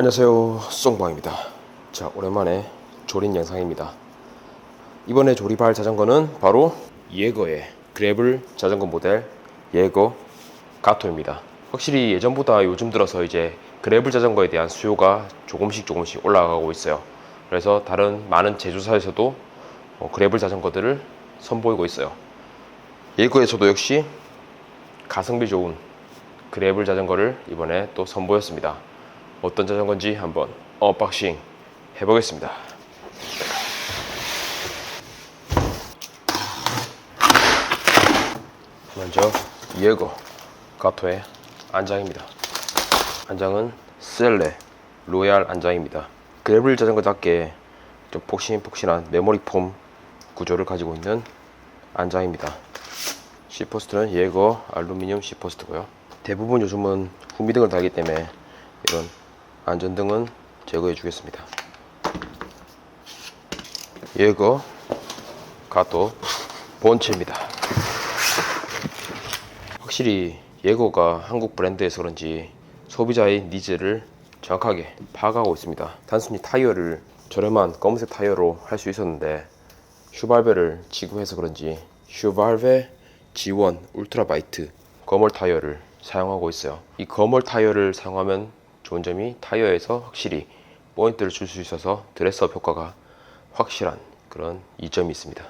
안녕하세요. 송방입니다. 자 오랜만에 조립 영상입니다. 이번에 조립할 자전거는 바로 예거의 그래블 자전거 모델 예거 가토입니다. 확실히 예전보다 요즘 들어서 이제 그래블 자전거에 대한 수요가 조금씩 조금씩 올라가고 있어요. 그래서 다른 많은 제조사에서도 어, 그래블 자전거들을 선보이고 있어요. 예거에서도 역시 가성비 좋은 그래블 자전거를 이번에 또 선보였습니다 어떤 자전거인지 한번 언박싱 해보겠습니다. 먼저 예거 가토의 안장입니다. 안장은 셀레 로얄 안장입니다. 그래블 자전거답게 좀 폭신폭신한 메모리 폼 구조를 가지고 있는 안장입니다. C포스트는 예거 알루미늄 C포스트고요. 대부분 요즘은 후미등을 달기 때문에 이런 안전등은 제거해 주겠습니다. 예거 가도 본체입니다. 확실히 예거가 한국 브랜드에서 그런지 소비자의 니즈를 정확하게 파악하고 있습니다. 단순히 타이어를 저렴한 검은색 타이어로 할 수 있었는데 슈발베를 지급해서 그런지 슈발베 G1 울트라 바이트 거멀 타이어를 사용하고 있어요. 이 거멀 타이어를 사용하면 좋은 점이 타이어에서 확실히 포인트를 줄 수 있어서 드레스업 효과가 확실한 그런 이점이 있습니다.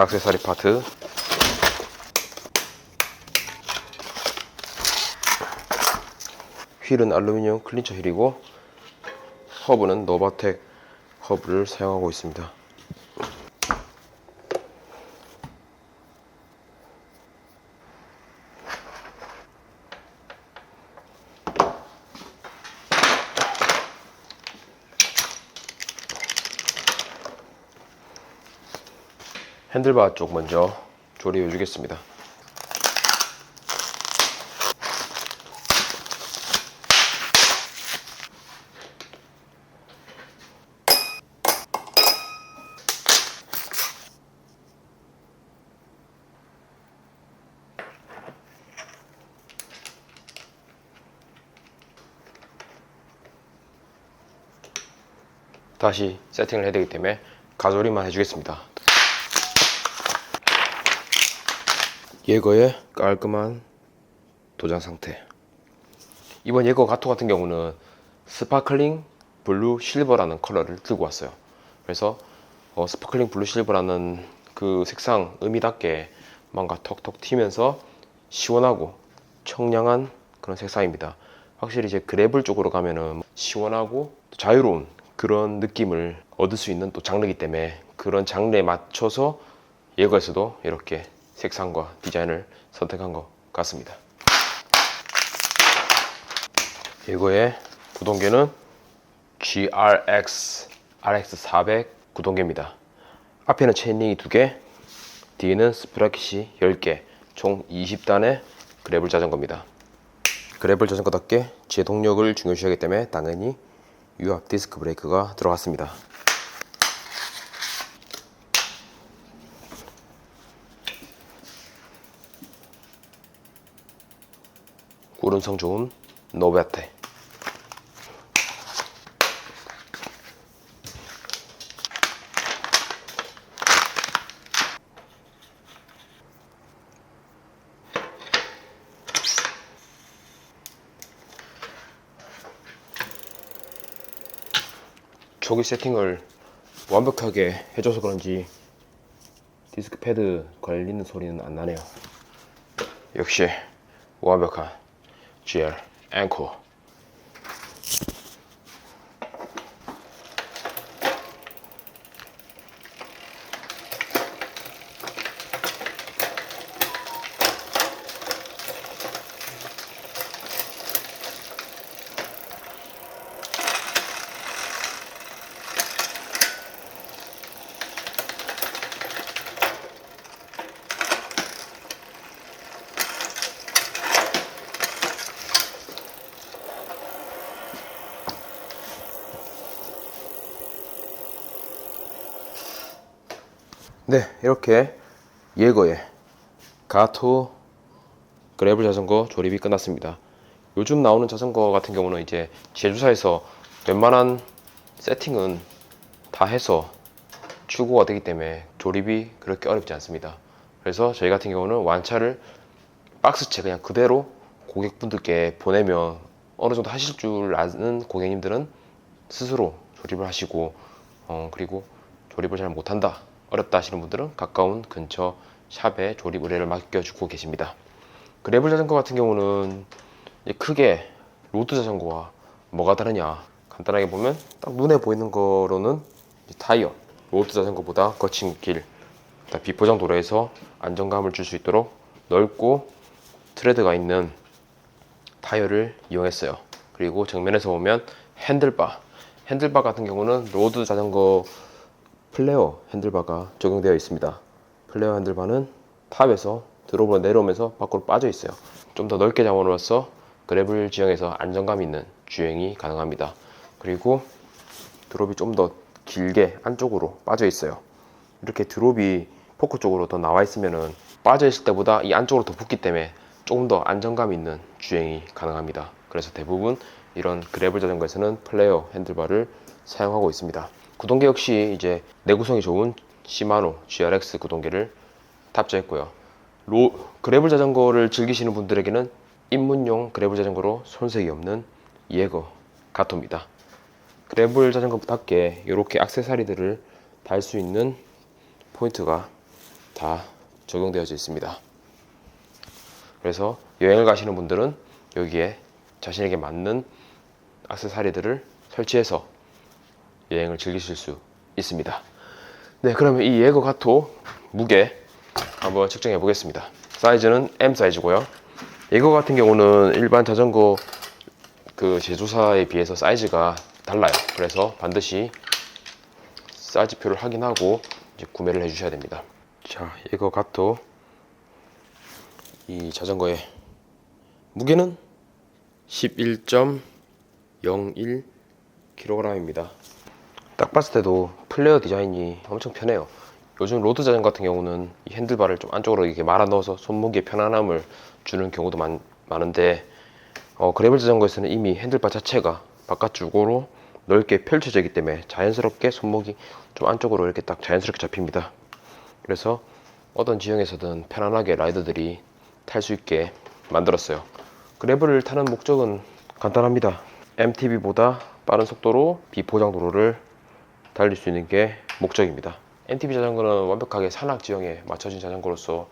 액세서리 파트 휠은 알루미늄 클린처 휠이고 허브는 노바텍 허브를 사용하고 있습니다. 핸들바 쪽 먼저 조립해 주겠습니다. 다시 세팅을 해야 되기 때문에 가조립만 해주겠습니다. 예거의 깔끔한 도장 상태. 이번 예거 가토 같은 경우는 스파클링 블루 실버라는 컬러를 들고 왔어요. 그래서 어, 스파클링 블루 실버라는 그 색상 의미답게 뭔가 톡톡 튀면서 시원하고 청량한 그런 색상입니다. 확실히 이제 그래블 쪽으로 가면은 시원하고 자유로운 그런 느낌을 얻을 수 있는 또 장르이기 때문에 그런 장르에 맞춰서 예거에서도 이렇게 색상과 디자인을 선택한 것 같습니다. 이거의 구동계는 GRX RX400 구동계입니다. 앞에는 체인링이 2개, 뒤에는 스프라킷이 10개, 총 20단의 그래블 자전거입니다. 그래블 자전거답게 제동력을 중요시하기 때문에 당연히 유압 디스크 브레이크가 들어갔습니다. 구름성 좋은 노베테 초기 세팅을 완벽하게 해줘서 그런지 디스크 패드 걸리는 소리는 안 나네요. 역시 완벽한 chair, ankle, 네, 이렇게 예거의 가토 그래블 자전거 조립이 끝났습니다. 요즘 나오는 자전거 같은 경우는 이제 제조사에서 웬만한 세팅은 다 해서 출고가 되기 때문에 조립이 그렇게 어렵지 않습니다. 그래서 저희 같은 경우는 완차를 박스채 그냥 그대로 고객분들께 보내면 어느 정도 하실 줄 아는 고객님들은 스스로 조립을 하시고 어, 그리고 조립을 잘 못한다 어렵다 하시는 분들은 가까운 근처 샵에 조립 의뢰를 맡겨주고 계십니다. 그래블 자전거 같은 경우는 크게 로드 자전거와 뭐가 다르냐 간단하게 보면 딱 눈에 보이는 거로는 타이어 로드 자전거보다 거친 길 비포장 도로에서 안정감을 줄 수 있도록 넓고 트레드가 있는 타이어를 이용했어요. 그리고 정면에서 보면 핸들바 핸들바 같은 경우는 로드 자전거 플레어 핸들바가 적용되어 있습니다. 플레어 핸들바는 탑에서 드롭으로 내려오면서 밖으로 빠져 있어요. 좀 더 넓게 잡아놓아서 그래블 지형에서 안정감 있는 주행이 가능합니다. 그리고 드롭이 좀 더 길게 안쪽으로 빠져 있어요. 이렇게 드롭이 포크 쪽으로 더 나와 있으면은 빠져 있을 때보다 이 안쪽으로 더 붙기 때문에 조금 더 안정감 있는 주행이 가능합니다. 그래서 대부분 이런 그래블 자전거에서는 플레어 핸들바를 사용하고 있습니다. 구동계 역시 이제 내구성이 좋은 시마노 GRX 구동계를 탑재했고요. 로, 그래블 자전거를 즐기시는 분들에게는 입문용 그래블 자전거로 손색이 없는 예거 가토입니다. 그래블 자전거답게 이렇게 액세서리들을 달 수 있는 포인트가 다 적용되어져 있습니다. 그래서 여행을 가시는 분들은 여기에 자신에게 맞는 액세서리들을 설치해서 여행을 즐기실 수 있습니다. 네, 그러면 이 예거 가토 무게 한번 측정해 보겠습니다. 사이즈는 M 사이즈고요. 예거 같은 경우는 일반 자전거 그 제조사에 비해서 사이즈가 달라요. 그래서 반드시 사이즈표를 확인하고 이제 구매를 해 주셔야 됩니다. 자, 예거 가토 이 자전거의 무게는 11.01kg입니다. 딱 봤을 때도 플레어 디자인이 엄청 편해요. 요즘 로드 자전거 같은 경우는 이 핸들바를 좀 안쪽으로 이렇게 말아 넣어서 손목에 편안함을 주는 경우도 많, 많은데 어, 그래블 자전거에서는 이미 핸들바 자체가 바깥쪽으로 넓게 펼쳐져 있기 때문에 자연스럽게 손목이 좀 안쪽으로 이렇게 딱 자연스럽게 잡힙니다. 그래서 어떤 지형에서든 편안하게 라이더들이 탈 수 있게 만들었어요. 그래블을 타는 목적은 간단합니다. MTB보다 빠른 속도로 비포장 도로를 달릴 수 있는 게 목적입니다. MTB 자전거는 완벽하게 산악 지형에 맞춰진 자전거로서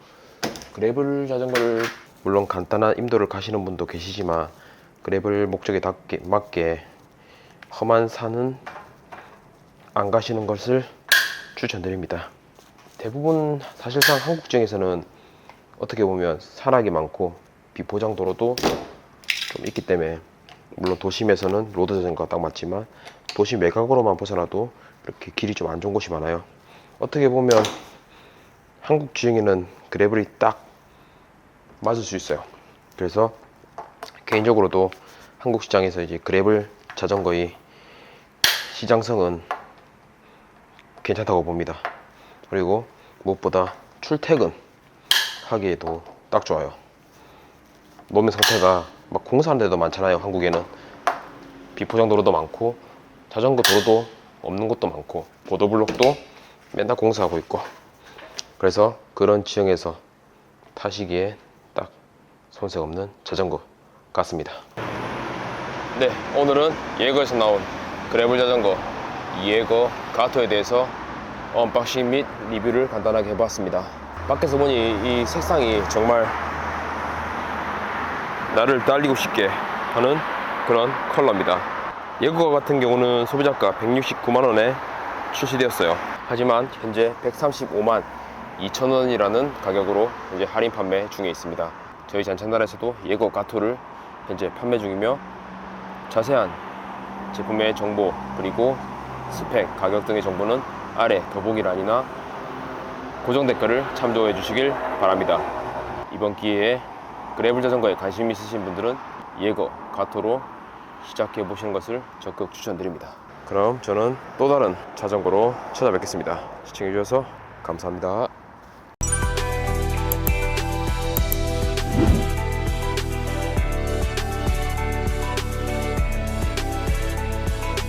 그래블 자전거를 물론 간단한 임도를 가시는 분도 계시지만 그래블 목적에 맞게 험한 산은 안 가시는 것을 추천드립니다. 대부분 사실상 한국 지역에서는 어떻게 보면 산악이 많고 비포장 도로도 좀 있기 때문에 물론 도심에서는 로드 자전거가 딱 맞지만 도심 외곽으로만 벗어나도 이렇게 길이 좀 안 좋은 곳이 많아요. 어떻게 보면 한국 지형에는 그래블이 딱 맞을 수 있어요. 그래서 개인적으로도 한국 시장에서 이제 그래블 자전거의 시장성은 괜찮다고 봅니다. 그리고 무엇보다 출퇴근 하기에도 딱 좋아요. 노면 상태가 막 공사하는 데도 많잖아요. 한국에는 비포장 도로도 많고 자전거 도로도 없는 곳도 많고 보도블록도 맨날 공사하고 있고 그래서 그런 지형에서 타시기에 딱 손색 없는 자전거 같습니다. 네, 오늘은 예거에서 나온 그래블 자전거 예거 가토에 대해서 언박싱 및 리뷰를 간단하게 해봤습니다. 밖에서 보니 이 색상이 정말 나를 달리고 싶게 하는 그런 컬러입니다. 예거 같은 경우는 소비자가 169만 원에 출시되었어요. 하지만 현재 135만 2천 원이라는 가격으로 이제 할인 판매 중에 있습니다. 저희 잔찬날에서도 예거 가토를 현재 판매 중이며 자세한 제품의 정보 그리고 스펙, 가격 등의 정보는 아래 더보기란이나 고정 댓글을 참조해 주시길 바랍니다. 이번 기회에 그래블 자전거에 관심 있으신 분들은 예거 가토로 시작해 보시는 것을 적극 추천드립니다. 그럼 저는 또 다른 자전거로 찾아뵙겠습니다. 시청해 주셔서 감사합니다.